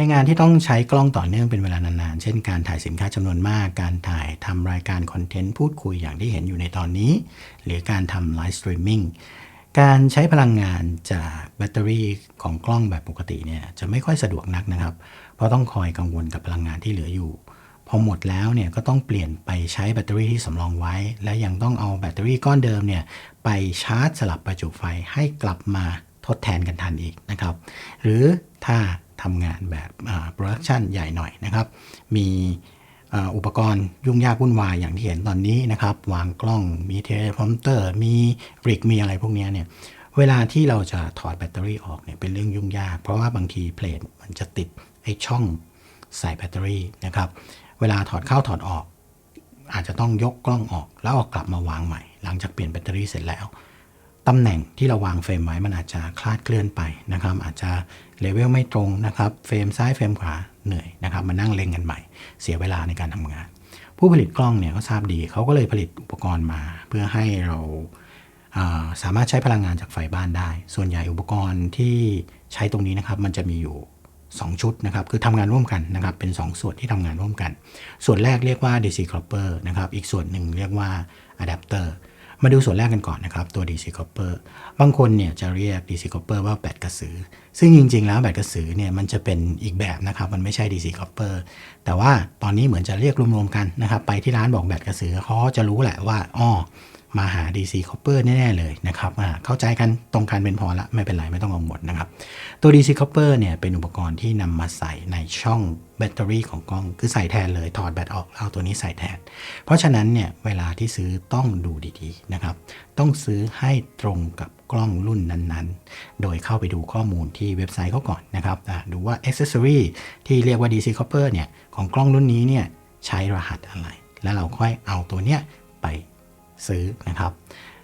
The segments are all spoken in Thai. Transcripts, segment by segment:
ในงานที่ต้องใช้กล้องต่อเนื่องเป็นเวลานานๆ เช่นการถ่ายสินค้าจำนวนมาก การถ่ายทำรายการคอนเทนต์พูดคุยอย่างที่เห็นอยู่ในตอนนี้ หรือการทำไลฟ์สตรีมมิ่งการใช้พลังงานจากแบตเตอรี่ของกล้องแบบปกติเนี่ยจะไม่ค่อยสะดวกนักนะครับ เพราะต้องคอยกังวลกับพลังงานที่เหลืออยู่ พอหมดแล้วเนี่ยก็ต้องเปลี่ยนไปใช้แบตเตอรี่ที่สำรองไว้ และยังต้องเอาแบตเตอรี่ก้อนเดิมเนี่ยไปชาร์จสลับประจุไฟให้กลับมาทดแทนกันทันอีกนะครับ หรือถ้า ทำงานแบบโปรดักชันใหญ่หน่อยนะครับ มีอุปกรณ์ยุ่งยากวุ่นวายอย่างที่เห็นตอนนี้นะครับ วางกล้องมีเทเลพอมเตอร์ มีริกมีอะไรพวกนี้เนี่ยเวลาที่เราจะถอดแบตเตอรี่ออกเนี่ยเป็นเรื่องยุ่งยาก เพราะว่าบางทีเพลทมันจะติดไอ้ช่องใส่แบตเตอรี่นะครับ เวลาถอดเข้าถอดออก อาจจะต้องยกกล้องออกแล้วเอากลับมาวางใหม่ หลังจากเปลี่ยนแบตเตอรี่เสร็จแล้ว ตำแหน่งที่เราวางเฟรมไว้มันอาจจะคลาดเคลื่อนไปนะครับ อาจจะเลเวลไม่ตรงนะครับเฟรมซ้ายเฟรมขวาเหนื่อยนะครับมานั่งเล็งกันใหม่ เสียเวลาในการทำงาน ผู้ผลิตกล้องเนี่ยก็ทราบดีเขาก็เลยผลิตอุปกรณ์มา เพื่อให้เราาสามารถใช้พลังงานจากไฟบ้านได้ ส่วนใหญ่อุปกรณ์ที่ใช้ตรงนี้นะครับมันจะมีอยู่ 2 ชุดนะครับคือทำงานร่วมกันนะครับเป็น 2 ส่วนที่ทำงานร่วมกัน ส่วนแรกเรียกว่า DC Copper นะครับอีกส่วนหนึ่งเรียกว่า Adapter มาดูส่วนแรกกันก่อนนะครับ ตัว DC Copper บางคนเนี่ยจะเรียก DC Copper ว่าแบตกระสือ ซึ่งจริง ๆ แล้วแบตกระสือเนี่ยมันจะเป็นอีกแบบนะครับ มันไม่ใช่ DC Copper แต่ว่าตอนนี้เหมือนจะเรียกรวมๆกันนะครับ ไปที่ร้านบอกแบตกระสือเขาจะรู้แหละว่าอ้อ มาหา DC Copper แน่ ๆ เลยนะครับเข้าใจกันตรงกันเป็นพอละไม่เป็นไร ไม่ต้องกังวลนะครับ ตัว DC Copper เนี่ยเป็นอุปกรณ์ที่นำมาใส่ในช่องแบตเตอรี่ของกล้อง คือใส่แทนเลย ถอดแบตออกเอาตัวนี้ใส่แทน เพราะฉะนั้นเนี่ยเวลาที่ซื้อต้องดูดีๆนะครับ ต้องซื้อให้ตรงกับกล้องรุ่นนั้นๆ โดยเข้าไปดูข้อมูลที่เว็บไซต์เขาก่อนนะครับดูว่า Accessory ที่เรียกว่า DC Copper เนี่ยของกล้องรุ่นนี้เนี่ยใช้รหัสอะไร แล้วเราค่อยเอาตัวเนี้ยไป ซื้อนะครับ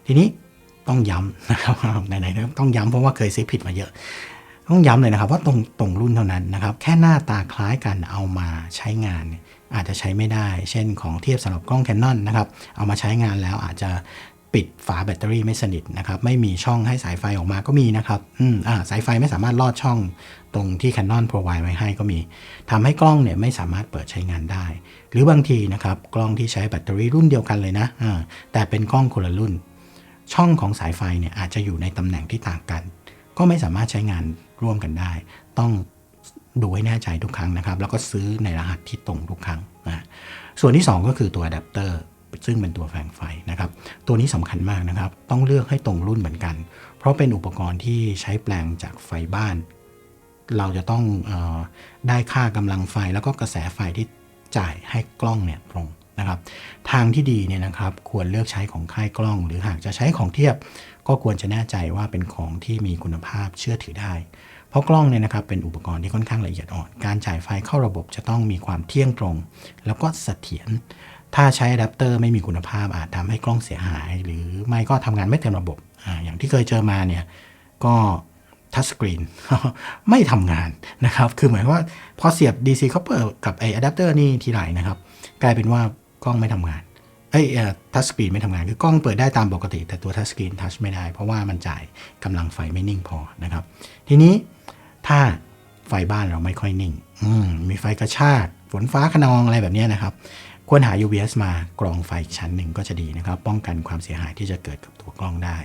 ทีนี้ต้องย้ำนะครับไหนๆต้องย้ำเพราะว่าเคยซื้อผิดมาเยอะ ต้องย้ำเลยนะครับว่าตรงตรงรุ่นเท่านั้นนะครับ แค่หน้าตาคล้ายกันเอามาใช้งานอาจจะใช้ไม่ได้ เช่นของเทียบสำหรับกล้องแคนนอนนะครับ เอามาใช้งานแล้วอาจจะ ปิดฝาแบตเตอรี่ไม่สนิทนะครับ ไม่มีช่องให้สายไฟออกมาก็มีนะครับ อืม อ่า สายไฟไม่สามารถลอดช่องตรงที่ Canon provide ไว้ให้ก็มีทำให้กล้องเนี่ยไม่สามารถเปิดใช้งานได้ หรือบางทีนะครับ กล้องที่ใช้แบตเตอรี่รุ่นเดียวกันเลยนะ อ่า แต่เป็นกล้องคนละรุ่น ช่องของสายไฟเนี่ยอาจจะอยู่ในตำแหน่งที่ต่างกัน ก็ไม่สามารถใช้งานร่วมกันได้ ต้องดูให้แน่ใจทุกครั้งนะครับ แล้วก็ซื้อในรหัสที่ตรงทุกครั้งนะส่วนที่ 2 ก็คือตัวอะแดปเตอร์ ซึ่งเป็นตัวแฝงไฟนะครับ ตัวนี้สำคัญมากนะครับ ต้องเลือกให้ตรงรุ่นเหมือนกัน เพราะเป็นอุปกรณ์ที่ใช้แปลงจากไฟบ้าน เราจะต้องออได้ค่ากำลังไฟแล้วก็กระแสไฟที่จ่ายให้กล้องเนี่ยตรงนะครับ ทางที่ดีเนี่ยนะครับ ควรเลือกใช้ของค่ายกล้อง หรือหากจะใช้ของเทียบ ก็ควรจะแน่ใจว่าเป็นของที่มีคุณภาพเชื่อถือได้เพราะกล้องเนี่ยนะครับเป็นอุปกรณ์ที่ค่อนข้างละเอียดอ่อน การจ่ายไฟเข้าระบบจะต้องมีความเที่ยงตรง แล้วก็เสถียร ถ้าใช้อะแดปเตอร์ไม่มีคุณภาพอาจทำให้กล้องเสียหาย หรือไม่ก็ทำงานไม่เต็มระบบอาอย่างที่เคยเจอมาเนี่ยก็ทัชสกรีนไม่ทำงานนะครับ คือหมายความว่าพอเสียบ DC copper กับไออะแดปเตอร์นี่ทีไรนะครับ กลายเป็นว่ากล้องไม่ทำงานเอ้ทัชสกรีนไม่ทำงานคือกล้องเปิดได้ตามปกติ แต่ตัวทัชสกรีนทัชไม่ได้ เพราะว่ามันจ่ายกำลังไฟไม่นิ่งพอนะครับ ทีนี้ถ้าไฟบ้านเราไม่ค่อยนิ่งมมีไฟกระชากฝนฟ้าขนองอะไรแบบนี้นะครับ ควรหา UVS มากรองไฟอีกชั้นหนึ่งก็จะดีนะครับ ป้องกันความเสียหายที่จะเกิดกับตัวกล้องได้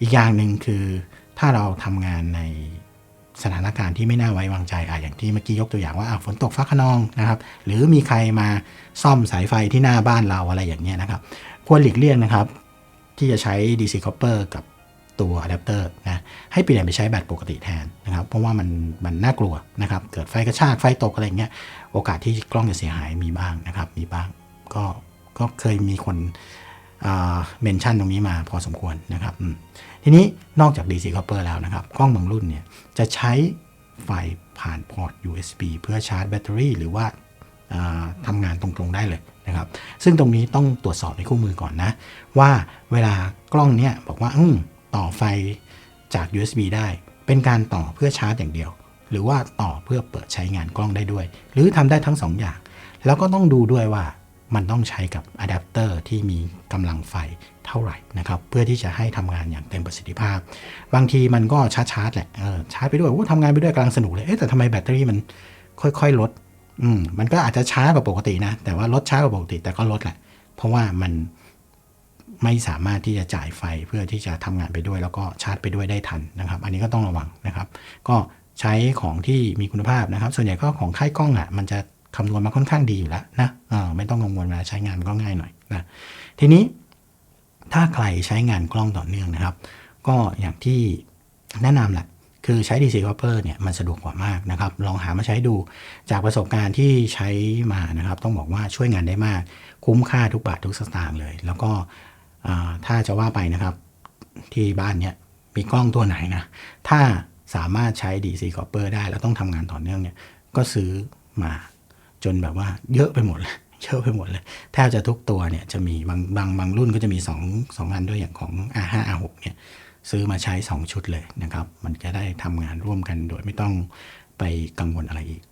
อีกอย่างหนึ่งคือถ้าเราทำงานในสถานการณ์ที่ไม่น่าไว้วางใจอะอย่างที่เมื่อกี้ยกตัวอย่างว่าฝนตกฟ้าขนองนะครับ หรือมีใครมาซ่อมสายไฟที่หน้าบ้านเราอะไรอย่างเงี้ยนะครับ ควรหลีกเลี่ยงนะครับ ที่จะใช้ DC copper กับตัวอะแดปเตอร์นะ ให้เปลี่ยนไปใช้แบตปกติแทนนะครับ เพราะว่ามันมันน่ากลัวนะครับ เกิดไฟกระชากไฟตกอะไรเงี้ย โอกาสที่กล้องจะเสียหายมีบ้างนะครับ มีบ้าง ก็ก็เคยมีคนเมนชั่นตรงนี้มาพอสมควรนะครับ ทีนี้นอกจาก DC copper แล้วนะครับ กล้องบางรุ่นเนี่ยจะใช้ไฟผ่านพอร์ต USB เพื่อชาร์จแบตเตอรี่หรือว่าทำงานตรงๆได้เลยนะครับ ซึ่งตรงนี้ต้องตรวจสอบในคู่มือก่อนนะ ว่าเวลากล้องเนี้ยบอกว่าอืต่อไฟ จาก USB ได้ เป็นการต่อเพื่อชาร์จอย่างเดียว หรือว่าต่อเพื่อเปิดใช้งานกล้องได้ด้วย หรือทำได้ทั้งสองอย่าง แล้วก็ต้องดูด้วยว่ามันต้องใช้กับอะแดปเตอร์ที่มีกำลังไฟเท่าไหร่นะครับ เพื่อที่จะให้ทำงานอย่างเต็มประสิทธิภาพ บางทีมันก็ชาร์จชาร์จแหละเออชาร์จไปด้วยโอ้ทำงานไปด้วยกำลังสนุกเลยเอ๊ะแต่ทำไมแบตเตอรี่มันค่อยๆลดอืมมันก็อาจจะช้ากว่าปกตินะ แต่ว่าลดช้ากว่าปกติแต่ก็ลดแหละ เพราะว่ามัน ไม่สามารถที่จะจ่ายไฟเพื่อที่จะทำงานไปด้วย แล้วก็ชาร์จไปด้วยได้ทันนะครับ อันนี้ก็ต้องระวังนะครับ ก็ใช้ของที่มีคุณภาพนะครับ ส่วนใหญ่ก็ของค่ายกล้องอะมันจะคำนวณมาค่อนข้างดีอยู่แล้วนะอ่าไม่ต้องกังวลเวลาใช้งานมันก็ง่ายหน่อยนะทีนี้ถ้าใครใช้งานกล้องต่อเนื่องนะครับ ก็อย่างที่แนะนำแหละคือใช้ DC Copper เนี่ยมันสะดวกกว่ามากนะครับ ลองหามาใช้ดูจากประสบการณ์ที่ใช้มานะครับ ต้องบอกว่าช่วยงานได้มาก คุ้มค่าทุกบาททุกสตางค์เลย แล้วก็ ถ้าจะว่าไปนะครับ ที่บ้านเนี่ยมีกล้องตัวไหนนะ ถ้าสามารถใช้ DC Copper ได้แล้วต้องทำงานต่อเนื่องเนี่ย ก็ซื้อมาจนแบบว่าเยอะไปหมดเลยเยอะไปหมดเลย แทบจะทุกตัวเนี่ยจะมีบางบางบางรุ่นก็จะมี2 2อันด้วยอย่างของ R5 R6 เนี่ยซื้อมาใช้ 2 ชุดเลยนะครับ มันจะได้ทำงานร่วมกันโดยไม่ต้องไปกังวลอะไรอีก